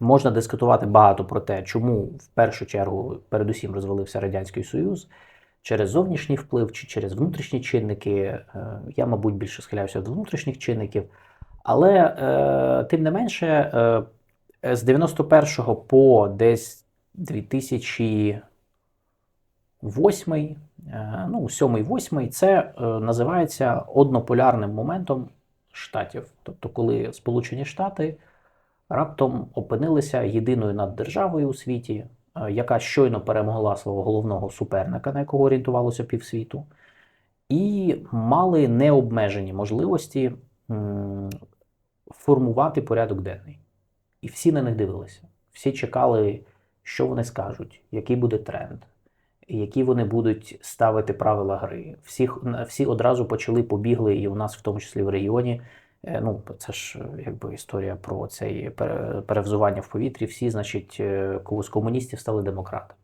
Можна дискутувати багато про те, чому в першу чергу передусім розвалився Радянський Союз через зовнішній вплив чи через внутрішні чинники. Е, Я, мабуть, більше схиляюся до внутрішніх чинників. Але е, тим не менше, е, з 91-го по десь 2008, е, ну, 7-8, це називається однополярним моментом штатів. Тобто, коли Сполучені Штати раптом опинилися єдиною наддержавою у світі, е, яка щойно перемогла свого головного суперника, на якого орієнтувалося півсвіту, і мали необмежені можливості формувати порядок денний. І всі на них дивилися. Всі чекали, що вони скажуть, який буде тренд, які вони будуть ставити правила гри. Всі, всі одразу почали побігли, і у нас, в тому числі в регіоні. Е, Ну, це ж е, якби історія про пере- перевзування в повітрі. Всі, значить, е, з комуністів стали демократами.